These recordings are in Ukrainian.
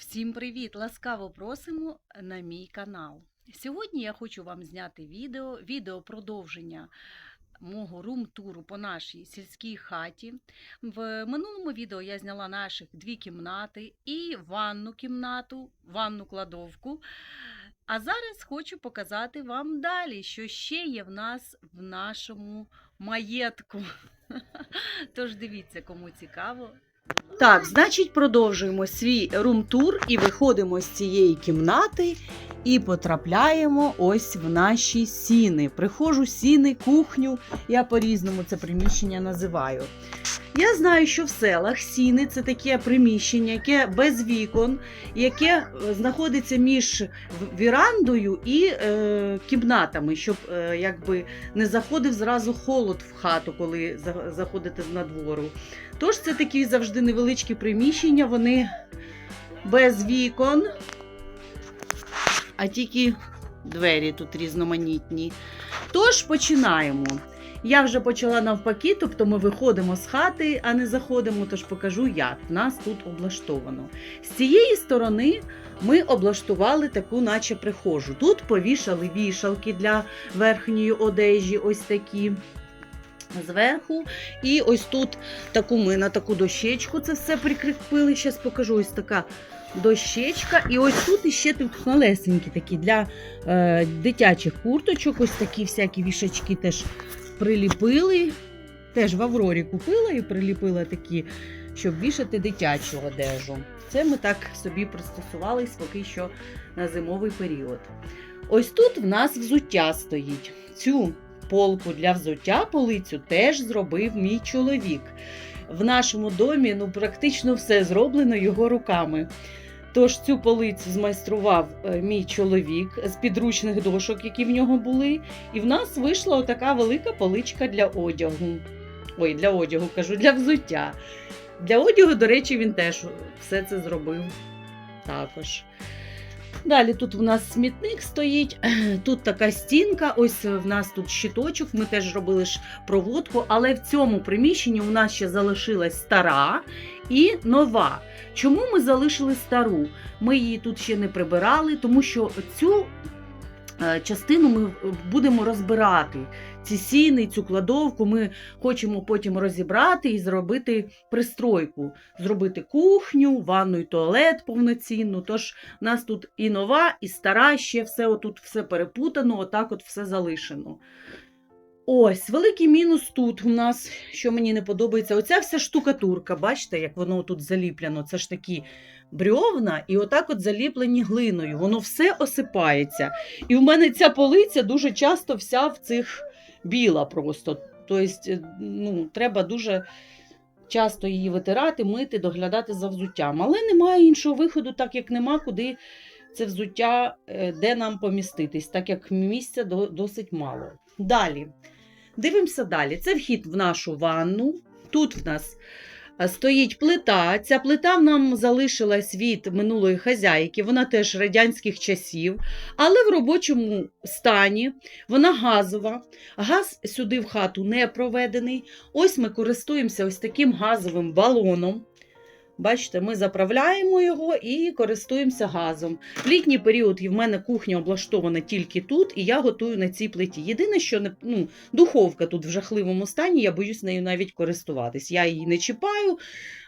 Всім привіт! Ласкаво просимо на мій канал. Сьогодні я хочу вам зняти відео, відео продовження мого рум-туру по нашій сільській хаті. В минулому відео я зняла наших дві кімнати і ванну кімнату, ванну кладовку. А зараз хочу показати вам далі, що ще є в нас в нашому маєтку. Тож дивіться, кому цікаво, так, значить, продовжуємо свій рум-тур і виходимо з цієї кімнати і потрапляємо ось в наші сіни. Прихожу сіни, кухню, я по-різному це приміщення називаю. Я знаю, що в селах сіни це таке приміщення, яке без вікон, яке е, знаходиться між вірандою і е, кімнатами, щоб е, якби не заходив зразу холод в хату, коли заходите з надвору. Тож це такі завжди невеличкі приміщення, вони без вікон, а тільки двері тут різноманітні. Тож починаємо. Я вже почала навпаки, тобто ми виходимо з хати, а не заходимо, тож покажу, як нас тут облаштовано. З цієї сторони ми облаштували таку, наче прихожу. Тут повішали вішалки для верхньої одежі, ось такі. Зверху, і ось тут таку ми на таку дощечку це все прикріпили. Зараз покажу ось така дощечка. І ось тут іще тут малесенькі такі для е, дитячих курточок. Ось такі всякі вішачки теж приліпили. Теж в Аврорі купила і приліпила такі, щоб вішати дитячу одежу. Це ми так собі пристосувались поки що на зимовий період. Ось тут в нас взуття стоїть. Цю полку для взуття полицю теж зробив мій чоловік. В нашому домі ну, практично все зроблено його руками. Тож цю полицю змайстрував е, мій чоловік з підручних дошок, які в нього були. І в нас вийшла отака велика поличка для одягу. Ой, для одягу кажу, для взуття. Для одягу, до речі, він теж все це зробив також. Далі тут у нас смітник стоїть, тут така стінка, ось в нас тут щиточок, ми теж робили ж проводку, але в цьому приміщенні у нас ще залишилась стара і нова. Чому ми залишили стару? Ми її тут ще не прибирали, тому що цю е, частину ми будемо розбирати. Ці сіни, цю кладовку ми хочемо потім розібрати і зробити пристройку, зробити кухню, ванну і туалет повноцінну. Тож у нас тут і нова, і стара, ще все отут все перепутано, отак от все залишено. Ось, великий мінус тут у нас, що мені не подобається, оця вся штукатурка, бачите, як воно тут заліплено. Це ж такі брьовна, і отак от заліплені глиною. Воно все осипається. І в мене ця полиця дуже часто вся в цих біла просто. Тобто, ну, треба дуже часто її витирати, мити, доглядати за взуттям. Але немає іншого виходу, так як нема куди це взуття, е, де нам поміститись, так як місця досить мало. Далі. Дивимося далі. Це вхід в нашу ванну. Тут в нас е, стоїть плита. Ця плита нам залишилась від минулої хазяйки, вона теж радянських часів, але в робочому стані вона газова. Газ сюди в хату не проведений. Ось ми користуємося ось таким газовим балоном. Бачите, ми заправляємо його і користуємося газом. В літній період в мене кухня облаштована тільки тут, і я готую на цій плиті. Єдине, що не, ну, духовка тут в жахливому стані, я боюсь нею навіть користуватись. Я її не чіпаю,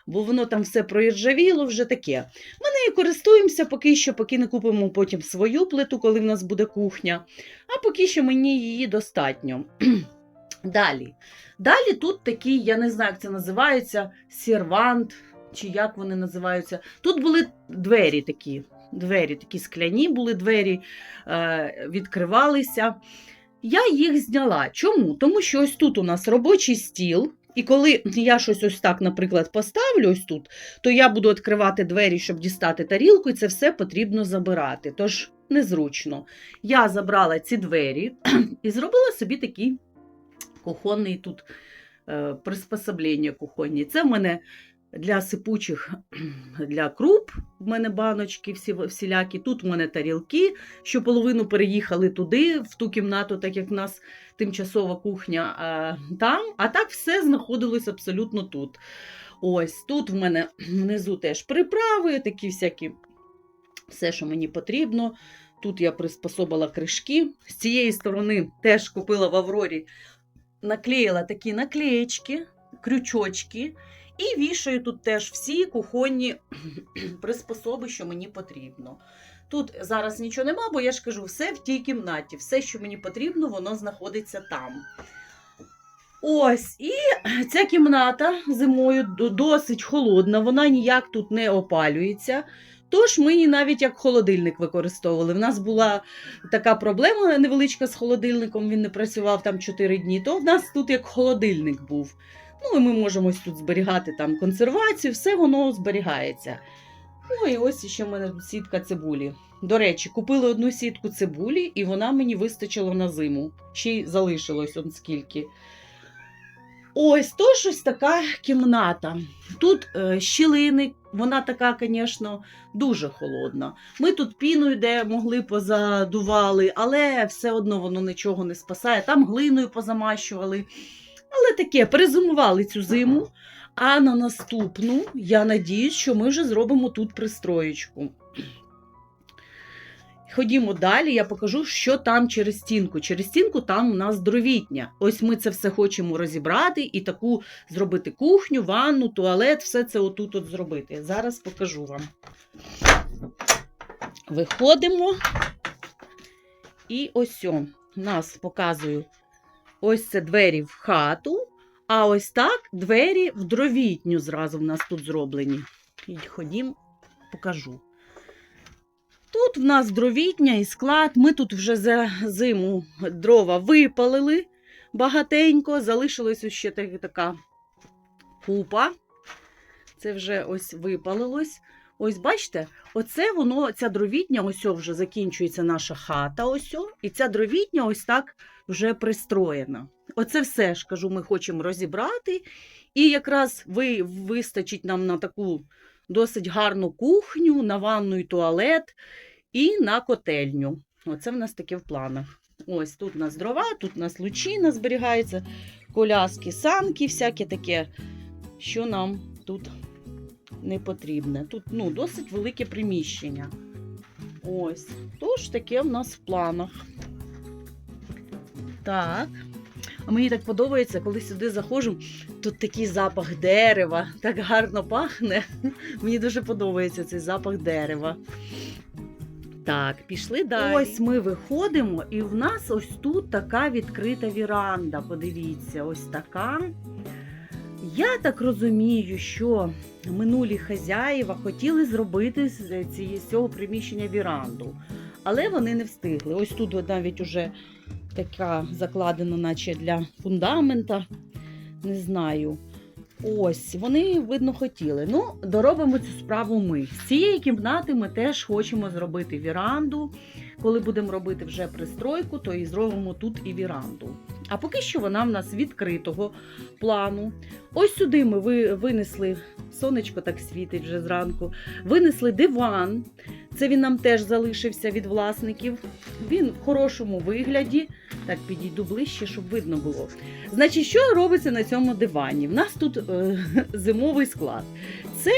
бо воно там все проіржавіло, вже таке. Ми нею користуємося поки що, поки не купимо потім свою плиту, коли в нас буде кухня. А поки що мені її достатньо. Далі. Далі тут такий, я не знаю, як це називається, сервант, чи як вони називаються. Тут були двері такі. Двері такі скляні були двері, е, відкривалися. Я їх зняла. Чому? Тому що ось тут у нас робочий стіл. І коли я щось ось так, наприклад, поставлю ось тут, то я буду відкривати двері, щоб дістати тарілку, і це все потрібно забирати. Тож незручно. Я забрала ці двері і зробила собі такий кухонний тут е, приспособлення кухонні. Це в мене для сипучих для круп. В мене баночки всі, всілякі. Тут в мене тарілки, що половину переїхали туди, в ту кімнату, так як в нас тимчасова кухня а, там. А так все знаходилось абсолютно тут. Ось тут в мене внизу теж приправи, такі всякі все, що мені потрібно. Тут я приспособила кришки. З цієї сторони теж купила в Аврорі, наклеїла такі наклеєчки, крючочки. І вішаю тут теж всі кухонні приспособи, що мені потрібно. Тут зараз нічого нема, бо я ж кажу, все в тій кімнаті. Все, що мені потрібно, воно знаходиться там. Ось, і ця кімната зимою досить холодна, вона ніяк тут не опалюється. Тож ми її навіть як холодильник використовували. В нас була така проблема невеличка з холодильником, він не працював там 4 дні, то в нас тут як холодильник був. Ну, і ми можемо ось тут зберігати там консервацію, все воно зберігається. Ну і ось ще в мене сітка цибулі. До речі, купили одну сітку цибулі, і вона мені вистачила на зиму. Ще й залишилось он скільки. Ось то щось така кімната. Тут е, щілини, вона така, звісно, дуже холодна. Ми тут піною, де могли позадували, але все одно воно нічого не спасає. Там глиною позамащували. Але таке, перезимували цю зиму. А на наступну, я надіюсь, що ми вже зробимо тут пристроєчку. Ходімо далі, я покажу, що там через стінку. Через стінку там у нас дровітня. Ось ми це все хочемо розібрати і таку зробити кухню, ванну, туалет, все це отут от зробити. Зараз покажу вам. Виходимо. І ось о, нас показую. Ось це двері в хату, а ось так двері в дровітню зразу в нас тут зроблені. І ходім, покажу. Тут в нас дровітня і склад. Ми тут вже за зиму дрова випалили багатенько. Залишилась ще така купа. Це вже ось випалилось. Ось бачите, оце воно, ця дровітня, ось вже закінчується наша хата. Ось і ця дровітня ось так вже пристроєна. Оце все ж кажу, ми хочемо розібрати. І якраз ви, вистачить нам на таку досить гарну кухню, на ванну і туалет і на котельню. Оце в нас таке в планах. Ось тут у нас дрова, тут у нас лучина зберігається, коляски, санки, всяке таке, що нам тут не потрібне. Тут ну, досить велике приміщення. Ось. Тож таке в нас в планах. Так. А мені так подобається, коли сюди заходжу, тут такий запах дерева, так гарно пахне. Мені дуже подобається цей запах дерева. Так, пішли далі. Ось ми виходимо, і в нас ось тут така відкрита віранда. Подивіться, ось така. Я так розумію, що минулі хазяїва хотіли зробити з цього приміщення віранду, але вони не встигли. Ось тут навіть уже така закладена, наче для фундамента. Не знаю. Ось, вони, видно, хотіли. Ну, доробимо цю справу ми. З цієї кімнати ми теж хочемо зробити віранду. Коли будемо робити вже пристройку, то і зробимо тут і віранду. А поки що вона в нас відкритого плану. Ось сюди ми винесли, сонечко так світить вже зранку, винесли диван. Це він нам теж залишився від власників. Він в хорошому вигляді. Так, підійду ближче, щоб видно було. Значить, що робиться на цьому дивані? В нас тут е, зимовий склад. Це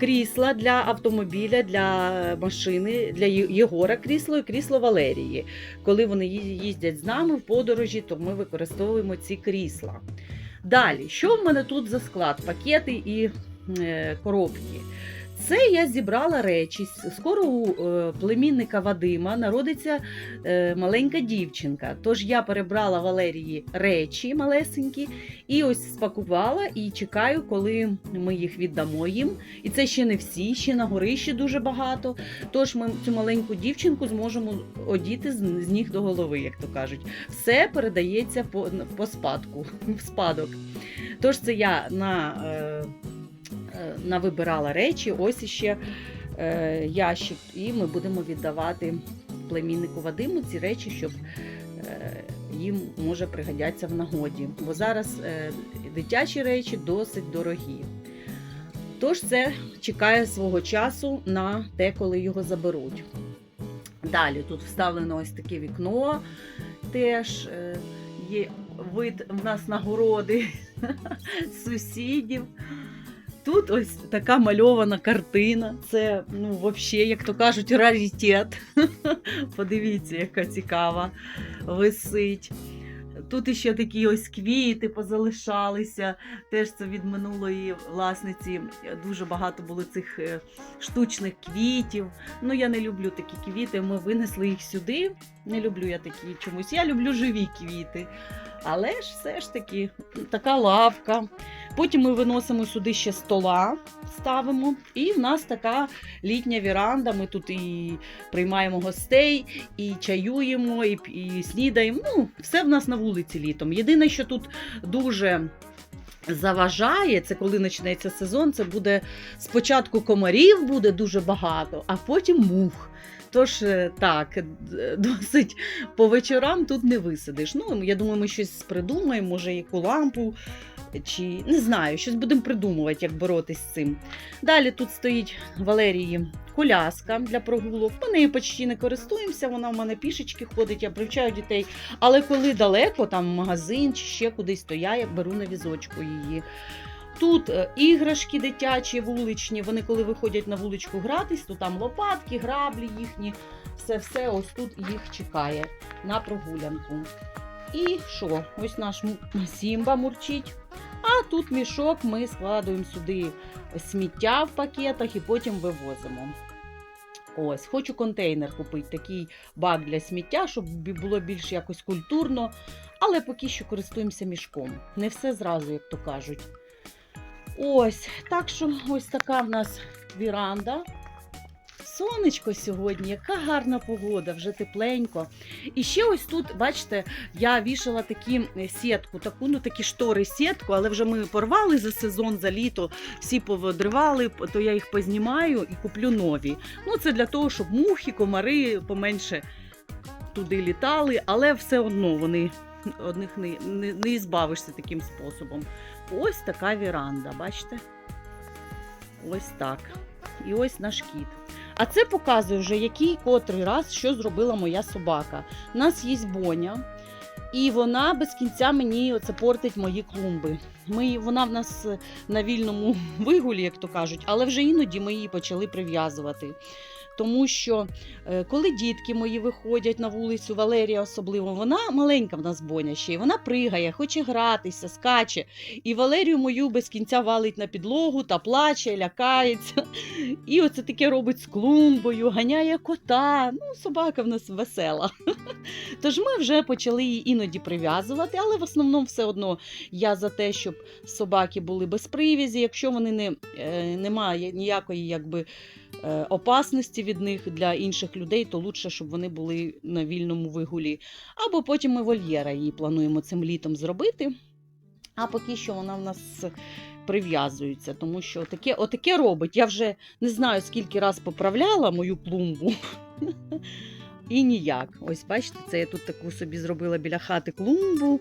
крісла для автомобіля, для машини, для Єгора крісло і крісло Валерії. Коли вони їздять з нами в подорожі, то ми використовуємо ці крісла. Далі, що в мене тут за склад? Пакети і е, коробки. Це я зібрала речі. Скоро у е, племінника Вадима народиться е, маленька дівчинка. Тож я перебрала Валерії речі малесенькі і ось спакувала і чекаю, коли ми їх віддамо їм. І це ще не всі, ще на горищі дуже багато. Тож ми цю маленьку дівчинку зможемо одіти з, ніг до голови, як то кажуть. Все передається по, по спадку, в спадок. Тож це я на. Е, навибирала речі, ось іще е, ящик, і ми будемо віддавати племіннику Вадиму ці речі, щоб е, їм може пригодяться в нагоді. Бо зараз дитячі речі досить дорогі. Тож це чекає свого часу на те, коли його заберуть. Далі тут вставлено ось таке вікно, теж є вид в нас на городи сусідів. Тут ось така мальована картина. Це, ну, взагалі, як то кажуть, раритет. Подивіться, яка цікава висить. Тут іще такі ось квіти позалишалися. Теж це від минулої власниці. Дуже багато було цих е, штучних квітів. Ну, я не люблю такі квіти. Ми винесли їх сюди. Не люблю я такі чомусь. Я люблю живі квіти. Але ж все ж таки така лавка. Потім ми виносимо сюди ще стола, ставимо. І в нас така літня віранда. Ми тут і приймаємо гостей, і чаюємо, і, і снідаємо. Ну, все в нас на вулиці літом. Єдине, що тут дуже. Заважає, це коли почнеться сезон, це буде спочатку комарів буде дуже багато, а потім мух. Тож е, так, досить по вечорам тут не висидиш. Ну, я думаю, ми щось придумаємо, може, яку лампу, чи не знаю, щось будемо придумувати, як боротись з цим. Далі тут стоїть Валерії коляска для прогулок. Ми нею почти не користуємося, вона в мене пішечки ходить, я привчаю дітей. Але коли далеко, там магазин чи ще кудись, то я беру на візочку її. Тут е, іграшки дитячі, вуличні. Вони коли виходять на вуличку гратись, то там лопатки, граблі їхні. Все-все ось тут їх чекає на прогулянку. І що? Ось наш Сімба мурчить. А тут мішок ми складуємо сюди сміття в пакетах і потім вивозимо. Ось, хочу контейнер купити, такий бак для сміття, щоб було більш якось культурно. Але поки що користуємося мішком. Не все зразу, як то кажуть. Ось, так що ось така в нас віранда. Сонечко сьогодні, яка гарна погода, вже тепленько. І ще ось тут, бачите, я вішала такі е, сітку, таку, ну такі штори сітку, але вже ми порвали за сезон, за літо, всі повидривали, то я їх познімаю і куплю нові. Ну, це для того, щоб мухи, комари поменше туди літали, але все одно вони одних не, не, не ізбавишся таким способом. Ось така віранда, бачите? Ось так. І ось наш кіт. А це показує вже який котрий раз, що зробила моя собака. У нас є боня, і вона без кінця мені оце портить мої клумби. Ми, вона в нас е, на вільному вигулі, як то кажуть, але вже іноді ми її почали прив'язувати. Тому що е, коли дітки мої виходять на вулицю, Валерія особливо, вона маленька в нас боня ще, і вона пригає, хоче гратися, скаче. І Валерію мою без кінця валить на підлогу та плаче, лякається. І оце таке робить з клумбою, ганяє кота. Ну, собака в нас весела. Тож ми вже почали її іноді прив'язувати, але в основному все одно я за те, щоб собаки були без прив'язі. Якщо вони не, е, немає ніякої якби. Е, Опасності від них для інших людей, то лучше, щоб вони були на вільному вигулі. Або потім ми вольєра її плануємо цим літом зробити. А поки що вона в нас прив'язується, тому що таке, отаке робить. Я вже не знаю, скільки раз поправляла мою клумбу. І ніяк. Ось бачите, це я тут таку собі зробила біля хати клумбу,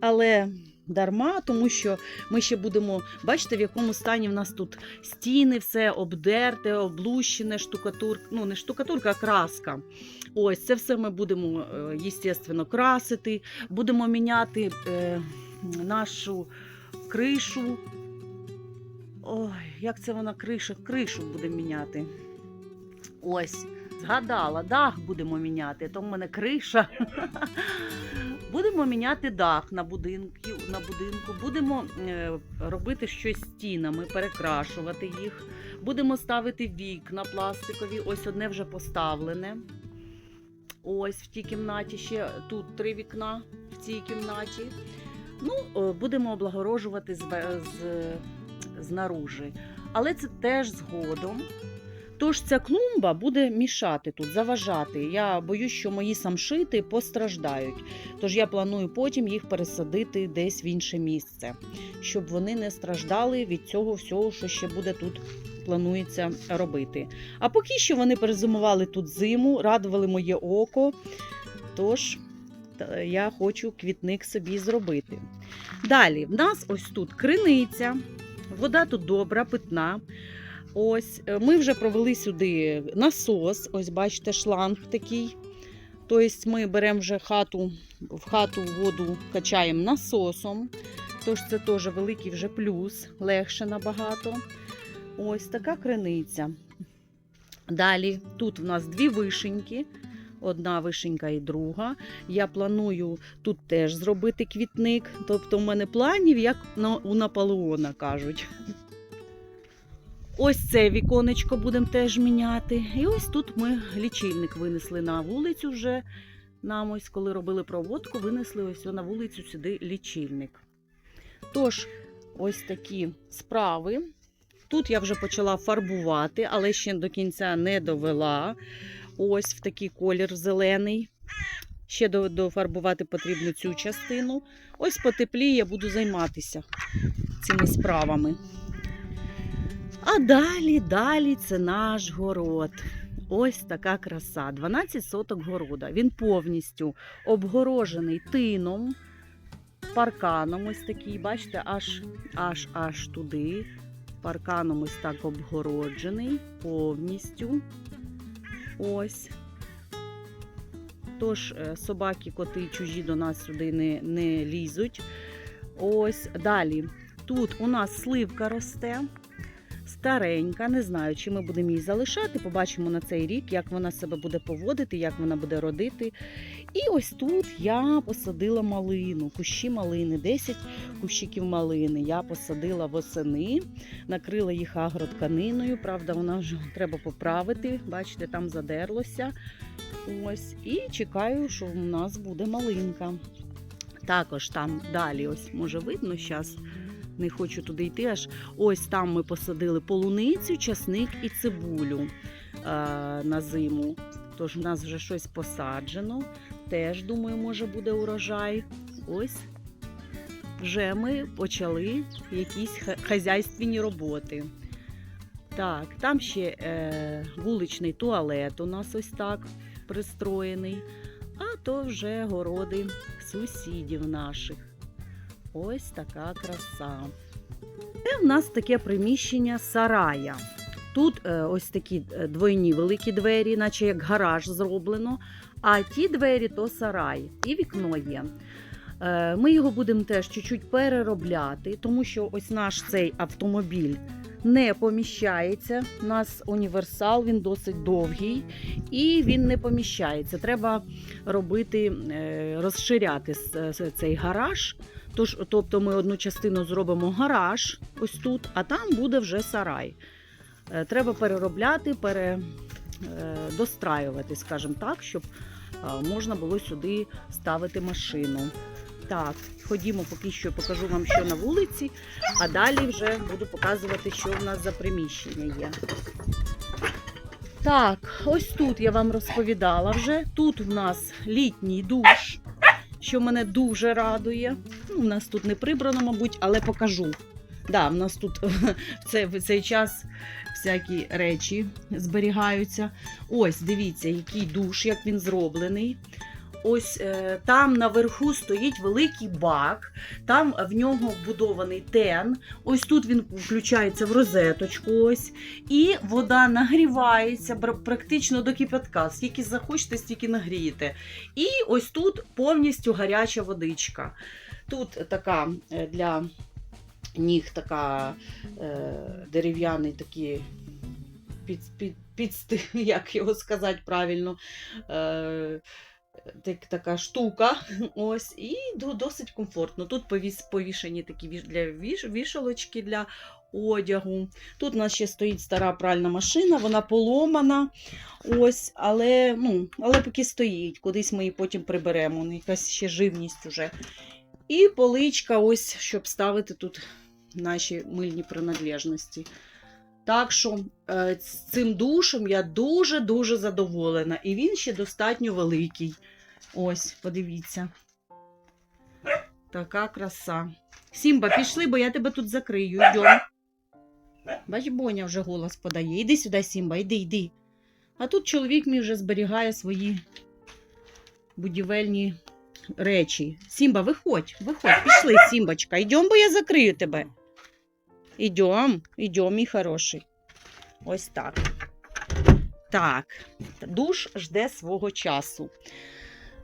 але дарма, тому що ми ще будемо, бачите, в якому стані в нас тут стіни, все обдерте, облущене, штукатурка, ну не штукатурка, а краска. Ось це все ми будемо, звісно, красити, будемо міняти е, нашу кришу. Ой, як це вона криша? Кришу будемо міняти. Ось, згадала, дах будемо міняти, то в мене криша. Будемо міняти дах на будинку, на будинку, будемо е, робити щось стінами, перекрашувати їх. Будемо ставити вікна пластикові. Ось одне вже поставлене. Ось в тій кімнаті ще тут три вікна в цій кімнаті. Ну, будемо облагорожувати з, з, знаружи. Але це теж згодом. Тож ця клумба буде мішати тут, заважати. Я боюсь, що мої самшити постраждають. Тож я планую потім їх пересадити десь в інше місце, щоб вони не страждали від цього всього, що ще буде тут. Планується робити. А поки що вони перезимували тут зиму, радували моє око. Тож я хочу квітник собі зробити. Далі, в нас ось тут криниця, вода тут добра, питна. Ось е, ми вже провели сюди насос. Ось бачите, шланг такий. Тобто ми беремо вже хату, в хату воду качаємо насосом. Тож це теж великий вже плюс, легше набагато. Ось така криниця. Далі тут в нас дві вишеньки. Одна вишенька і друга. Я планую тут теж зробити квітник. Тобто, в мене планів, як на, у Наполеона кажуть. Ось це віконечко будемо теж міняти. І ось тут ми лічильник винесли на вулицю вже. Нам ось, коли робили проводку, винесли ось на вулицю сюди лічильник. Тож, ось такі справи. Тут я вже почала фарбувати, але ще до кінця не довела. Ось в такий колір зелений. Ще дофарбувати потрібно цю частину. Ось потепліє, я буду займатися цими справами. А далі, далі це наш город. Ось така краса. 12 соток города. Він повністю обгорожений тином, парканом ось такий, бачите, аж аж аж туди. Парканом ось так обгороджений повністю. Ось. Тож е, собаки, коти чужі до нас сюди не, не лізуть. Ось далі. Тут у нас сливка росте. Старенька, не знаю, чи ми будемо її залишати. Побачимо на цей рік, як вона себе буде поводити, як вона буде родити. І ось тут я посадила малину, кущі малини, 10 кущиків малини. Я посадила восени, накрила їх агротканиною. Правда, вона вже треба поправити. Бачите, там задерлося. Ось. І чекаю, що в нас буде малинка. Також там далі, ось може видно зараз. Не хочу туди йти, аж ось там ми посадили полуницю, часник і цибулю е, на зиму. Тож в нас вже щось посаджено. Теж, думаю, може буде урожай. Ось вже ми почали якісь хазяйственні роботи. Так, там ще е, вуличний туалет у нас ось так пристроєний. А то вже городи сусідів наших. Ось така краса. Це в нас таке приміщення сарая. Тут е, ось такі е, двойні великі двері, наче як гараж зроблено. А ті двері то сарай, і вікно є. Е, Ми його будемо теж чуть-чуть переробляти, тому що ось наш цей автомобіль не поміщається. У нас універсал, він досить довгий і він не поміщається. Треба робити, розширяти цей гараж. Тож, тобто ми одну частину зробимо гараж ось тут, а там буде вже сарай. Е, Треба переробляти, пере, е, скажімо так, щоб е, можна було сюди ставити машину. Так, ходімо, поки що покажу вам, що на вулиці, а далі вже буду показувати, що в нас за приміщення є. Так, ось тут я вам розповідала вже. Тут в нас літній душ, що мене дуже радує. У нас тут не прибрано, мабуть, але покажу. Да, в нас тут в цей, в цей час всякі речі зберігаються. Ось, дивіться, який душ, як він зроблений. Ось е, там наверху стоїть великий бак, там в нього вбудований тен. Ось тут він включається в розеточку. Ось, і вода нагрівається практично до кипятка. Скільки захочете, стільки нагрієте. І ось тут повністю гаряча водичка. Тут така е, для ніг така е, дерев'яний такий під, під, підсти, як його сказати правильно. Е, так, така штука. Ось, і досить комфортно. Тут повіс, повішені такі для віш, вішалочки для одягу. Тут у нас ще стоїть стара пральна машина, вона поломана. Ось, але, ну, але поки стоїть, кудись ми її потім приберемо. Ну, якась ще живність уже. І поличка, ось, щоб ставити тут наші мильні принадлежності. Так що е, з цим душем я дуже-дуже задоволена. І він ще достатньо великий. Ось, подивіться. Така краса. Сімба, пішли, бо я тебе тут закрию. Йдем. Бач, Боня вже голос подає. Іди сюди, Сімба, іди, йди. А тут чоловік мій вже зберігає свої будівельні речі. Сімба, виходь, виходь, пішли, Сімбочка. Йдем, бо я закрию тебе. Ідем, ідем, мій хороший. Ось так. Так, душ жде свого часу.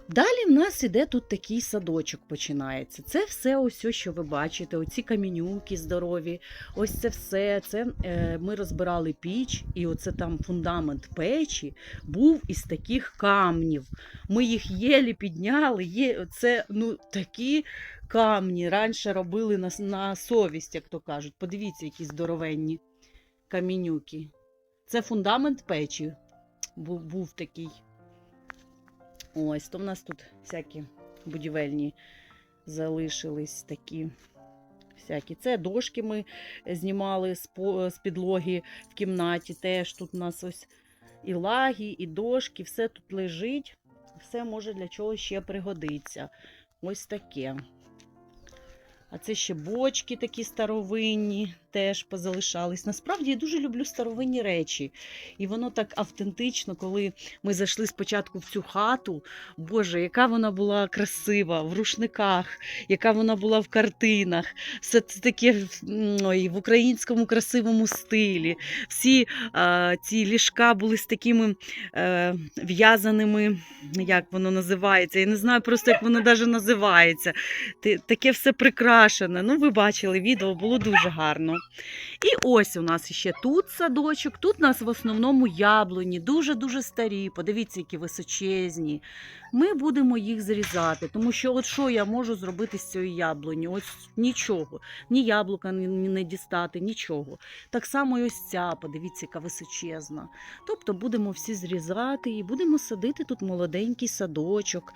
Далі в нас іде тут такий садочок починається. Це все ось, що ви бачите, оці камінюки здорові. Ось це все. Це е, ми розбирали піч, і оце там фундамент печі був із таких камнів. Ми їх єлі підняли. Є, це ну, такі камні раніше робили на, на совість, як то кажуть. Подивіться, які здоровенні камінюки. Це фундамент печі був, був такий. Ось, то в нас тут всякі будівельні залишились такі. Всякі. Це дошки ми знімали з, підлоги в кімнаті. Теж тут у нас ось і лаги, і дошки, все тут лежить. Все може для чого ще пригодиться. Ось таке. А це ще бочки такі старовинні, теж позалишались. Насправді я дуже люблю старовинні речі. І воно так автентично, коли ми зайшли спочатку в цю хату. Боже, яка вона була красива в рушниках, яка вона була в картинах. Все це таке ой, в українському красивому стилі. Всі а, ці ліжка були з такими е, в'язаними, як воно називається. Я не знаю просто, як воно навіть називається. Таке все прикрашене. Ну, ви бачили відео, було дуже гарно. І ось у нас ще тут садочок. Тут у нас в основному яблуні, дуже-дуже старі. Подивіться, які височезні. Ми будемо їх зрізати, тому що от що я можу зробити з цієї яблуні? Ось нічого. Ні яблука не дістати, нічого. Так само і ось ця, подивіться, яка височезна. Тобто будемо всі зрізати і будемо садити тут молоденький садочок.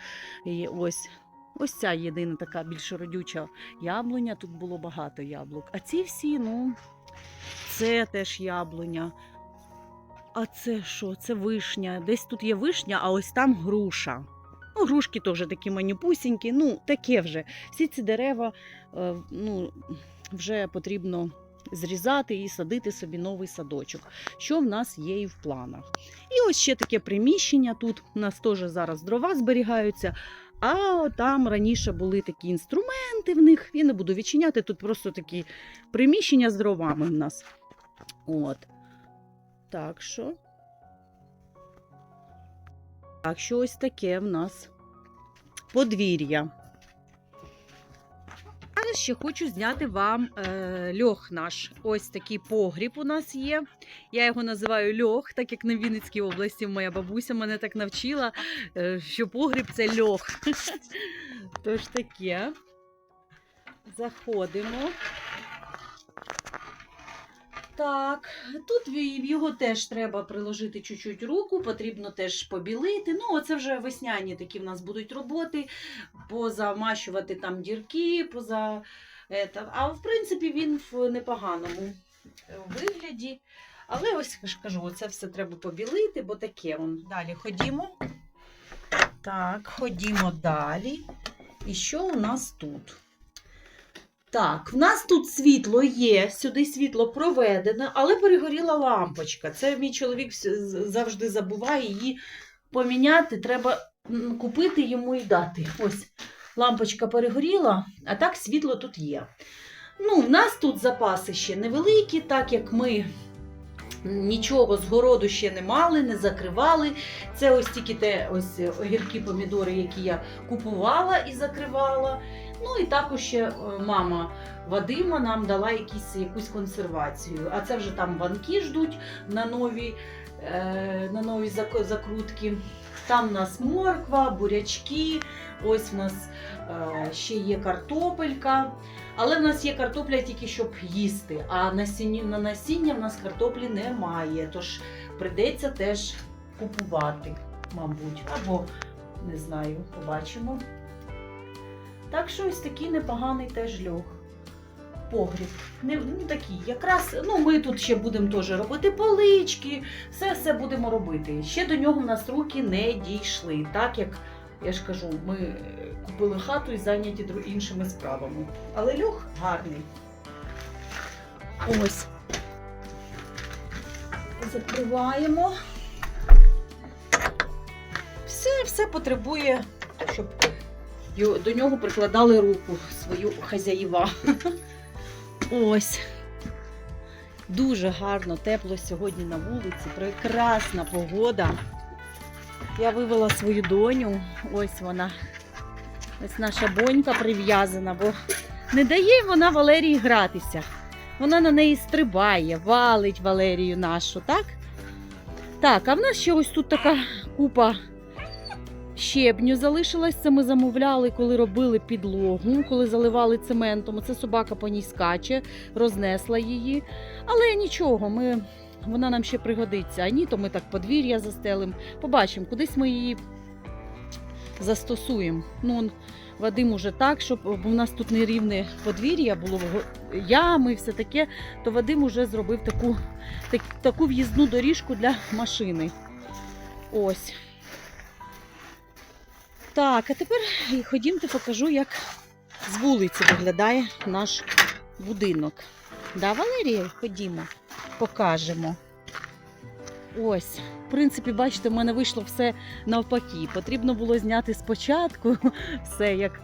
І ось. Ось ця єдина така більш родюча яблуня. Тут було багато яблук. А ці всі, ну, це теж яблуня. А це що? Це вишня. Десь тут є вишня, а ось там груша. Ну, грушки теж такі манюпусінькі, ну, таке вже. Всі ці дерева е, ну, вже потрібно зрізати і садити собі новий садочок, що в нас є і в планах. І ось ще таке приміщення. Тут у нас теж зараз дрова зберігаються. А там раніше були такі інструменти в них. Я не буду відчиняти. Тут просто такі приміщення з дровами в нас. От. Так що. Так що ось таке в нас подвір'я. Ще хочу зняти вам е, льох наш. Ось такий погріб у нас є. Я його називаю льох, так як на Вінницькій області моя бабуся мене так навчила, е, що погріб це льох. Тож таке. Заходимо. Так, тут його теж треба приложити чуть-чуть руку, потрібно теж побілити. Ну, оце вже весняні такі в нас будуть роботи, позамащувати там дірки, поза. А в принципі він в непоганому е, вигляді. Але ось кажу, оце все треба побілити, бо таке он. Далі ходімо. Так, ходімо далі. І що у нас тут? Так, в нас тут світло є, сюди світло проведено, але перегоріла лампочка. Це мій чоловік завжди забуває її поміняти. Треба купити йому і дати. Ось лампочка перегоріла, а так світло тут є. Ну, в нас тут запаси ще невеликі, так як ми нічого з городу ще не мали, не закривали. Це ось тільки те ось огірки, помідори, які я купувала і закривала. Ну і також ще е, мама Вадима нам дала якісь, якусь консервацію. А це вже там банки ждуть на нові, е, на нові закрутки. Там у нас морква, бурячки, ось у нас е, ще є картопелька. Але в нас є картопля тільки щоб їсти, а насіння, на насіння в нас картоплі немає. Тож прийдеться теж купувати, мабуть. Або не знаю, побачимо. Так що ось такий непоганий теж льох. Погріб. Не, ну, такий, якраз, ну ми тут ще будемо теж робити полички, все все будемо робити. Ще до нього в нас руки не дійшли, так як я ж кажу, ми купили хату і зайняті іншими справами. Але льох гарний. Ось. Закриваємо. Все, все потребує, щоб до нього прикладали руку свою хазяїва. Ось. Дуже гарно, тепло сьогодні на вулиці. Прекрасна погода. Я вивела свою доню. Ось вона. Ось наша бонька прив'язана, бо не дає вона Валерії гратися. Вона на неї стрибає, валить Валерію нашу, так? Так, а в нас ще ось тут така купа щебню залишилась. Це ми замовляли, коли робили підлогу, коли заливали цементом. Це собака по ній скаче, рознесла її. Але нічого, ми, вона нам ще пригодиться. А ні, то ми так подвір'я застелимо. Побачимо, кудись ми її застосуємо. Ну, Вадим уже так, щоб бо в нас тут нерівне подвір'я було ями все таке, то Вадим уже зробив таку, так, таку в'їзну доріжку для машини. Ось. Так, а тепер ходімте, покажу, як з вулиці виглядає наш будинок. Да, Валерія, ходімо, покажемо. Ось, в принципі, бачите, в мене вийшло все навпаки. Потрібно було зняти спочатку все, як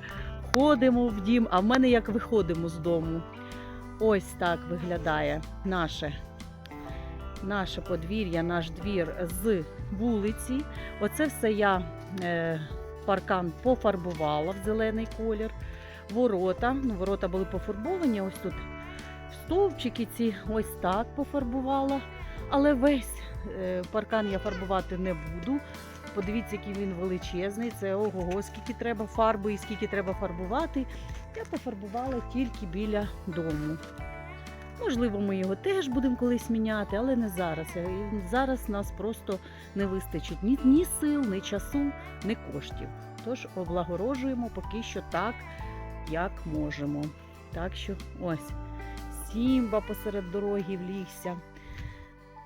ходимо в дім, а в мене як виходимо з дому. Ось так виглядає наше, наше подвір'я, наш двір з вулиці. Оце все я е, паркан пофарбувала в зелений колір. Ворота. Ну, ворота були пофарбовані. Ось тут стовпчики ці ось так пофарбувала. Але весь е, паркан я фарбувати не буду. Подивіться, який він величезний. Це ого, скільки треба фарби і скільки треба фарбувати. Я пофарбувала тільки біля дому. Можливо, ми його теж будемо колись міняти, але не зараз. Е, Зараз нас просто не вистачить ні, ні сил, ні часу, ні коштів. Тож облагорожуємо поки що так, як можемо. Так що ось Сімба посеред дороги влігся.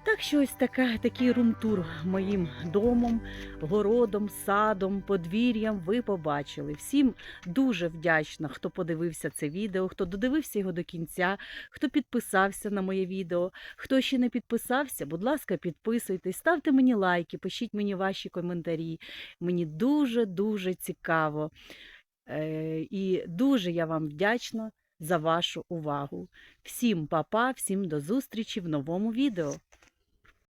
Так що ось така, такий румтур моїм домом, городом, садом, подвір'ям ви побачили. Всім дуже вдячна, хто подивився це відео, хто додивився його до кінця, хто підписався на моє відео. Хто ще не підписався, будь ласка, підписуйтесь, ставте мені лайки, пишіть мені ваші коментарі. Мені дуже-дуже цікаво. Е, І дуже я вам вдячна за вашу увагу. Всім па-па, всім до зустрічі в новому відео.